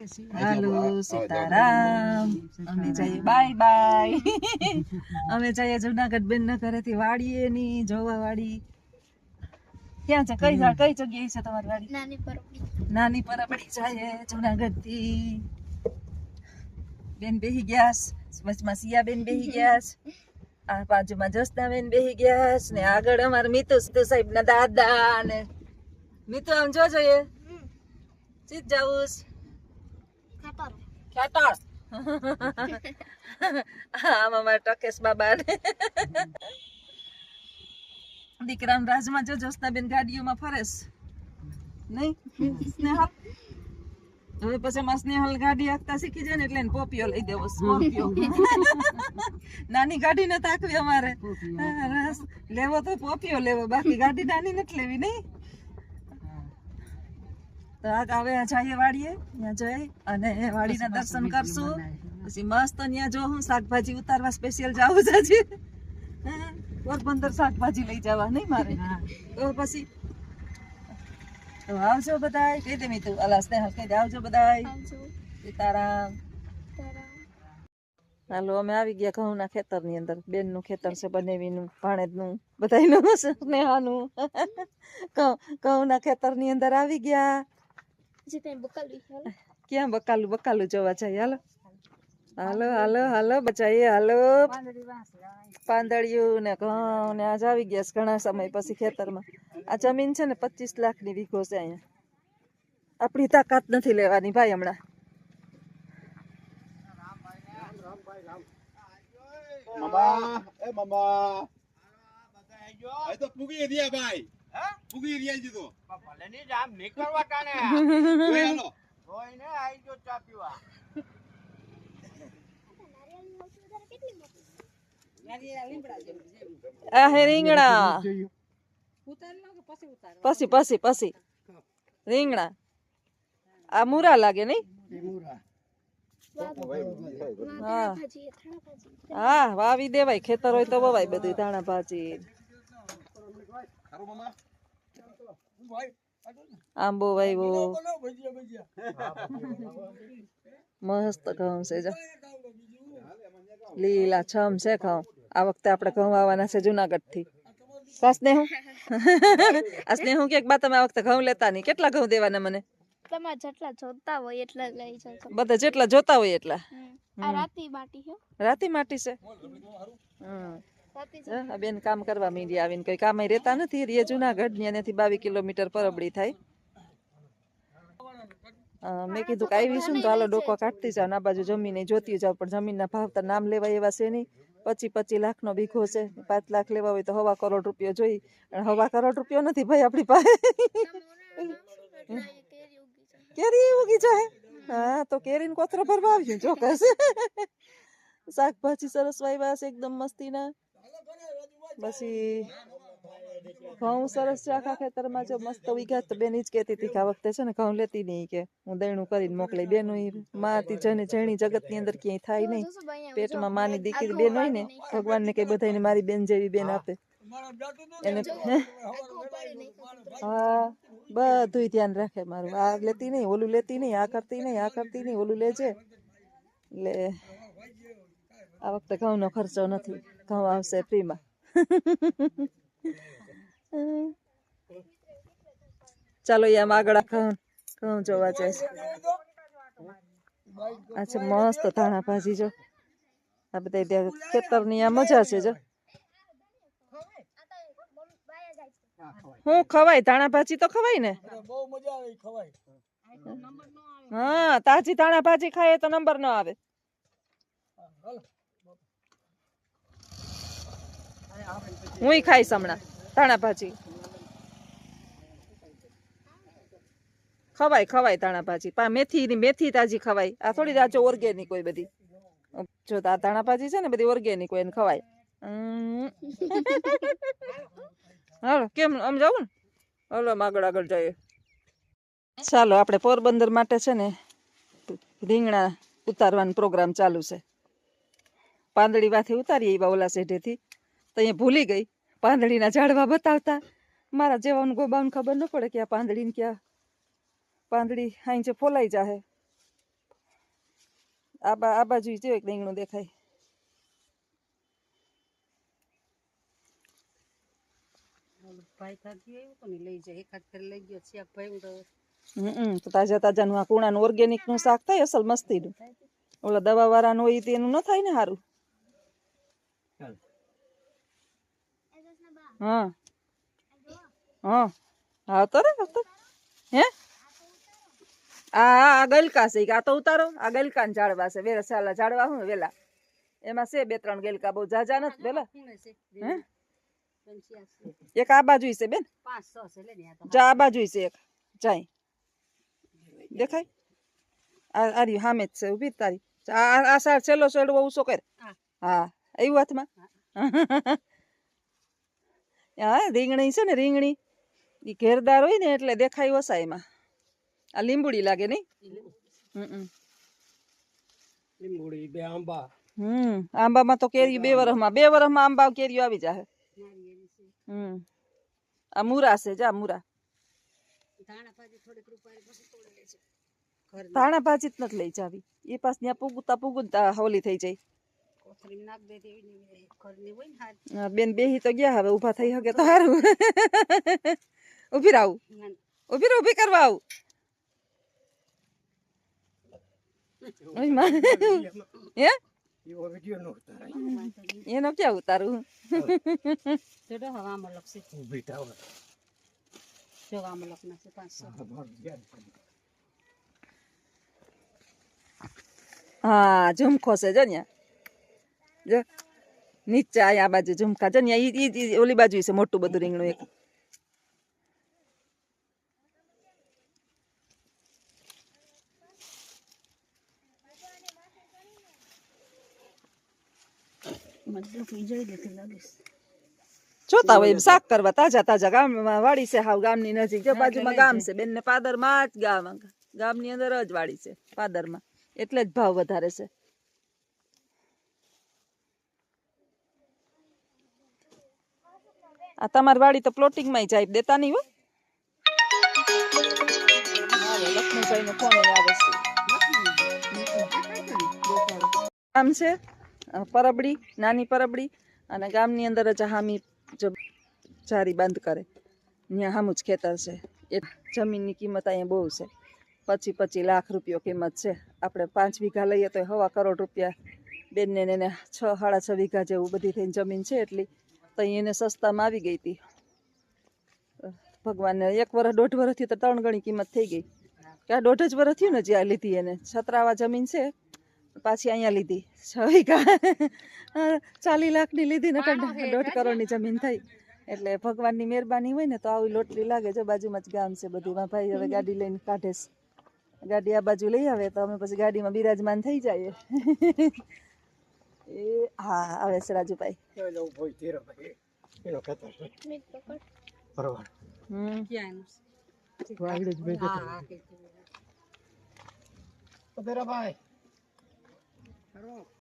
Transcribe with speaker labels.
Speaker 1: હાલો સીતારામ અમે જઈએ bye bye અમે જઈએ જુનાગઢ બેન ના ઘરેથી વાડીએ ની જોવા વાડી ક્યાં છે કઈ કઈ જગ્યાએ છે તમારી વાડી
Speaker 2: નાની પરબડી
Speaker 1: નાની પરબડી જાય જુનાગઢથી બેન બેહી ગયા. વચમાં સિયા બેન બેહી ગયા આ બાજુમાં જસના બેન બેહી ગયા ને આગળ અમારા મિતુ સિતુ સાહેબ ના દાદા ને મિતુ આમ જો જોઈએ ચીજ જાવું
Speaker 2: ખેતર
Speaker 1: આમાં મારા ટકેશ બાબા ને રાજમાં જો જોસ્નાબેન ગાડીઓમાં ફરેશ નહીં? સ્નેહલ? હવે પછી માં સ્નેહલ ગાડી હાંકતા શીખી જાય ને એટલે પોપિયો લઈ દેવો સ્કોર્પિયો. નાની ગાડી ને તાકવી અમારે. લેવો તો પોપિયો લેવો બાકી ગાડી નાની નથી લેવી નહીં? તો આ હવે જઈએ વાડીએ ત્યાં જઈ અને વાડીના દર્શન કરશું. પછી મસ્ત ત્યાં જો હું શાકભાજી ઉતારવા સ્પેશિયલ જાવું છે હજી. પોરબંદર શાકભાજી લઈ જવા નહીં મારે? તો પછી તો આવજો બધાય. કહી દે મીતું અલા સ્નેહ કહી દે આવજો બધાય. સીતારામ. હાલો અમે આવી ગયા ઘઉંના ખેતરની અંદર. બેનનું ખેતર છે બનેવીનું ભાણેજનું બધાયનું સ્નેહાનું. ઘઉં ઘઉંના ખેતરની અંદર આવી ગયા.
Speaker 2: હાલો.
Speaker 1: ક્યાં બકાલું? બકાલું જોવા જાય હાલો. હાલો હાલો હાલો બચાઈએ હાલો. પાંદડિયું ને ઘઉં ને આજ આવી ગયા ઘણા સમય પછી ખેતરમાં. આ જમીન છે ને પચીસ લાખની વીઘો છે અહીંયા. આપણી તાકાત નથી લેવાની ભાઈ હમણાં.
Speaker 3: મામા એ મામા. તો પૂગી દે ભાઈ. પૂગી રહ્યા છે તો જોઈ હાલો.
Speaker 1: આ હે રીંગણા. પછી પછી પછી. રીંગણા. આ મૂરા લાગે નહીં? હા વાવી દેવાય. ખેતર હોય તો વવાય બધું ધાણા ભાજી. આંબો વાયવો મસ્ત ઘઉં છે જો. લીલા છમ છે ઘઉં આ વખતે આપણે ઘઉં આવવાના છે જુનાગઢથી કાસને હું આસને હું કે બા તમે આ વખતે ઘઉં લેતા નહીં. કેટલા ઘઉં દેવાના મને?
Speaker 2: તમારે જેટલા જોતા હોય એટલા લઈ જજો
Speaker 1: બધા જેટલા જોતા હોય એટલા.
Speaker 2: આ રાતી બાટી છે.
Speaker 1: રાતી માટી છે. હમ. બેન કામ કરવા મીડી આવીને કઈ કામ રહેતા નથી. રે જુનાગઢ ત્યાંથી બાવીસ કિલોમીટર પરબડી થાય. મેં કીધું કે આવી છું ને તો હાલો ડોકો કાઢતી જાવ આ બાજુ જમીને જોતી જાવ પણ જમીનના ભાવ તો નામ લેવાય એવા છે નહીં. પચી પચી લાખનો બીઘો છે. પાંચ લાખ લેવા હોય તો હવા કરોડ રૂપિયો જોઈ. અને હવા કરોડ રૂપિયો નથી ભાઈ આપણી પાસે. કેરી ઉગી જાય. હા તો કેરીને કોથરો ભરવા આવ્યું ચોક્કસ. શાકભાજી સરસ વાવ્યા છે એકદમ મસ્તીના. પછી ઘઉં સરસ છે આખા ખેતરમાં જો મસ્ત ઉગ્યા તો બેન જ કહેતી હતી કે આ વખતે છે ને ઘઉં લેતી નહીં કે હું દયણું કરીને મોકલી બેન માતી જને જણી જગતની અંદર ક્યાંય થાય નહીં. પેટમાં માની દીકરી બેન હોય ને, ભગવાનને કઈ બધાને મારી બેન જેવી બેન આપે. એને હા? બધું ધ્યાન રાખે મારું. આ લેતી નહીં, ઓલું લેતી નહીં, આ કરતી નહીં, આ કરતી નહીં, ઓલું લેજે. એટલે આ વખતે ઘઉંનો ખર્ચો નથી. ઘઉં આવશે ફ્રીમાં. ચાલો એમ આગળ ઘઉં ઘઉં જોવા જાય છે. આ મસ્ત ધાણા ભાજી જો. આ બધા ત્યાં ખેતરની આ મજા છે જો. હું ખવાય? ધાણા ભાજી તો ખવાય ને? હા, તાજી ધાણા ભાજી ખાઈએ તો નંબર ન આવે. હું ખાઈશ હમણાં. ધાણા ભાજી. ખવાય ખવાય ધાણા ભાજી. મેથી મેથી તાજી ખવાય. આ થોડી રાજો ઓર્ગેનિક હોય બધી. જો આ ધાણા ભાજી છે ને, બધી ઓર્ગેનિક હોય ખવાય. હાલો, કેમ, આમ જવું ને? હાલો આગળ આગળ જઈએ. ચાલો, આપણે પોરબંદર માટે છે ને, રીંગણા ઉતારવાનો પ્રોગ્રામ ચાલુ છે. પાંદડી વાથી ઉતારીએ એવા ઓલા શેઢેથી. તો અહીંયા ભૂલી ગઈ. પાંદડીના ઝાડવા બતાવતા. મારા જેવાનું ગોબાውን ખબર ન પડે કે આ પાંદડીને ક્યાં પાંદડી અહીં જે ફોલાઈ જાહે. આ બા, આ બાજુ જો એક રીંગણું દેખાય.
Speaker 4: ભાઈ ભાઈ તો
Speaker 1: હમ તો તાજા તાજાનું આ કુણાનું ઓર્ગેનિકનું શાક થાય, અસલ મસ્તીનું. ઓલા દવા વાળાનું હોય તેનું ન થાય ને સારું હા હા હા તો રે તો હે આ આ આ ગલકા છે ઈ કે આ તો ઉતારો આ ગલકા ને ઝાડવા છે વેલા સાલા ઝાડવા હું વેલા એમાં છે બે ત્રણ ગલકા બહુ જાજા નથી વેલા
Speaker 4: ખૂણે છે
Speaker 1: હે
Speaker 4: પંચ્યાસી
Speaker 1: એક આ બાજુ છે બેન
Speaker 4: પાંચ છ છે લે ને આ તો
Speaker 1: જા આ બાજુ છે એક જાય દેખાય આ આ રહ્યું સામે જ છે ઊભી જ તારી આ આ- આ સાર છેલ્લો છેડવો ઊંચો કર
Speaker 4: હા.
Speaker 1: હા આવ્યું હાથમાં હા રીંગણી છે ને રીંગણી. એ ઘેરદાર હોય ને એટલે દેખાય ઓછા એમાં. આ લીંબુડી લાગે નહીં હમ
Speaker 5: લીંબુડી બે આંબા.
Speaker 1: હમ આંબામાં તો કેરી બે વરસમાં બે વરસમાં આંબા કેરીઓ આવી જાય હમ. આ મૂરા છે જા મૂરા.
Speaker 4: ધાણા ભાજી
Speaker 1: ધાણા જ નથી લઈ જાવી. એ પાસ ત્યાં પૂગતા પૂગતા હોલી થઈ જાય.
Speaker 4: કોથળી નાખ દે તેવી ની ઘરની હોય ને હાથ
Speaker 1: બેન બેહી તો ગયા હવે ઊભા થઈ હકે તો સારું ઊભી
Speaker 4: રહું.
Speaker 1: ઊભી રહો ઊભી કરવા આવું. હે. એનો ક્યાં ઉતારું?
Speaker 4: હવે લખશે લખના છે. પાંચસો.
Speaker 1: હા ઝુમખો છે જો ન્યા. જો નીચે આયા આ બાજુ ઝુમખા જો ન્યા ઈ ઈ- ઈ ઓલી બાજુ છે મોટું બધું રીંગણું એક
Speaker 4: મતલબ ઈ જોઈ લેતી લાગીશ
Speaker 1: જોતા હોય એમ શાક કરવા તાજા તાજા ગામમાં વાડી છે હાવ ગામની નજીક જો બાજુમાં ગામ છે બેન ને પાદરમાં જ ગામ ગામની અંદર જ વાડી છે પાદરમાં એટલે જ ભાવ વધારે છે આ તમારી વાડી તો પ્લોટિંગમાં જાય દેતા નહીં હો લક્ષ્મીભાઈનો ફોન આવે છે. ગામ છે પરબડી નાની પરબડી અને ગામની અંદર જ હામી જ જારી બંધ કરે. ત્યાં હામું જ ખેતર છે. એ જમીનની કિંમત અહીંયા બહુ છે. પચી પચી લાખ રૂપિયો કિંમત છે. આપણે પાંચ વીઘા લઈએ તો હવા કરોડ રૂપિયા. બેનને ને એને છ સાડા છ વીઘા જેવું બધી થઈને જમીન છે એટલી. તો એને સસ્તામાં આવી ગઈ હતી. ભગવાનને એક વર્ષ દોઢ વર્ષથી તો ત્રણ ગણી કિંમત થઈ ગઈ. આ દોઢ જ વર્ષ થયું ને જ્યાં લીધી એને. છતરાવા જમીન છે પાછી અહીંયા લીધી. છ વીઘા હા, ચાલી લાખની લીધી ને દોઢ કરોડની જમીન થઈ. એટલે ભગવાનની મહેરબાની હોય ને તો આવી લોટરી લાગે. છે બાજુમાં જ ગામ છે બધું. ભાઈ હવે ગાડી લઈને કાઢે ગાડી આ બાજુ લઈ આવે તો અમે પછી ગાડીમાં બિરાજમાન થઈ જઈએ એ હા આવે છે રાજુભાઈ.
Speaker 5: ચાલો ઊભો ધીરોભાઈ એનો કતર
Speaker 2: પકડ
Speaker 1: હમ.
Speaker 4: ક્યાં?
Speaker 5: વાગડે જ બેઠો
Speaker 4: હા હા કીધું.
Speaker 5: પધરા ભાઈ ખરો